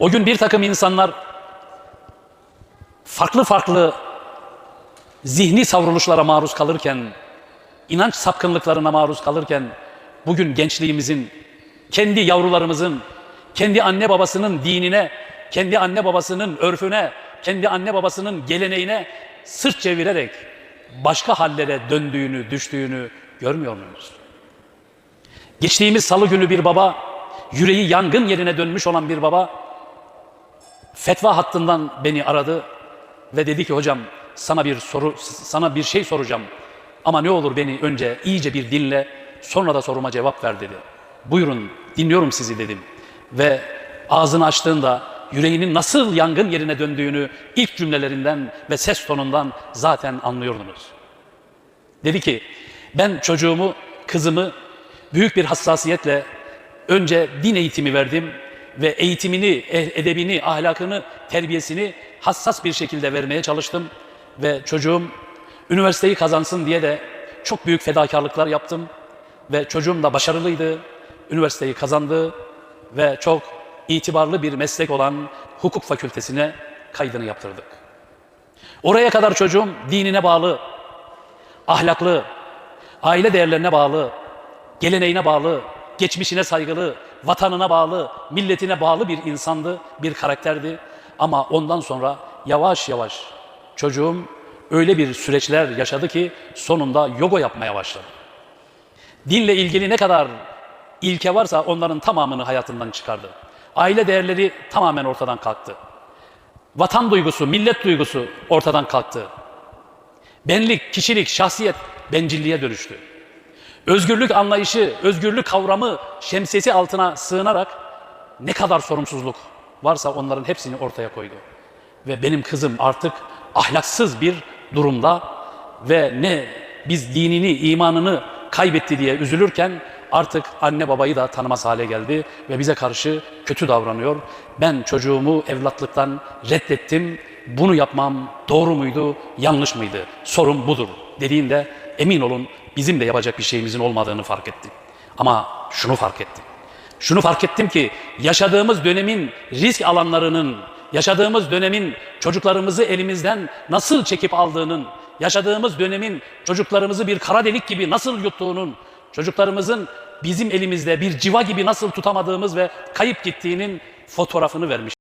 O gün bir takım insanlar farklı farklı zihni savruluşlara maruz kalırken, inanç sapkınlıklarına maruz kalırken, bugün gençliğimizin, kendi yavrularımızın, kendi anne babasının dinine, kendi anne babasının örfüne, kendi anne babasının geleneğine sırt çevirerek başka hallere döndüğünü, düştüğünü görmüyor muyuz? Geçtiğimiz salı günü bir baba, yüreği yangın yerine dönmüş olan bir baba, fetva hattından beni aradı ve dedi ki hocam sana bir soru sana bir şey soracağım ama ne olur beni önce iyice bir dinle sonra da soruma cevap ver dedi. Buyurun dinliyorum sizi dedim ve ağzını açtığında yüreğinin nasıl yangın yerine döndüğünü ilk cümlelerinden ve ses tonundan zaten anlıyordunuz. Dedi ki ben çocuğumu, kızımı büyük bir hassasiyetle önce din eğitimi verdim ve eğitimini, e- edebini, ahlakını, terbiyesini hassas bir şekilde vermeye çalıştım ve çocuğum üniversiteyi kazansın diye de çok büyük fedakarlıklar yaptım ve çocuğum da başarılıydı. Üniversiteyi kazandı ve çok itibarlı bir meslek olan hukuk fakültesine kaydını yaptırdık. Oraya kadar çocuğum dinine bağlı, ahlaklı, aile değerlerine bağlı, geleneğine bağlı, geçmişine saygılı, vatanına bağlı, milletine bağlı bir insandı, bir karakterdi. Ama ondan sonra yavaş yavaş çocuğum öyle bir süreçler yaşadı ki sonunda yoga yapmaya başladı. Dinle ilgili ne kadar ilke varsa onların tamamını hayatından çıkardı. Aile değerleri tamamen ortadan kalktı. Vatan duygusu, millet duygusu ortadan kalktı. Benlik, kişilik, şahsiyet bencilliğe dönüştü. Özgürlük anlayışı, özgürlük kavramı şemsiyesi altına sığınarak ne kadar sorumsuzluk varsa onların hepsini ortaya koydu. Ve benim kızım artık ahlaksız bir durumda ve ne biz dinini, imanını kaybetti diye üzülürken artık anne babayı da tanımaz hale geldi ve bize karşı kötü davranıyor. Ben çocuğumu evlatlıktan reddettim. Bunu yapmam doğru muydu, yanlış mıydı? Sorun budur dediğinde emin olun bizim de yapacak bir şeyimizin olmadığını fark ettim. Ama şunu fark ettim. Şunu fark ettim ki yaşadığımız dönemin risk alanlarının, yaşadığımız dönemin çocuklarımızı elimizden nasıl çekip aldığının, yaşadığımız dönemin çocuklarımızı bir kara delik gibi nasıl yuttuğunun, çocuklarımızın bizim elimizde bir civa gibi nasıl tutamadığımız ve kayıp gittiğinin fotoğrafını vermiş.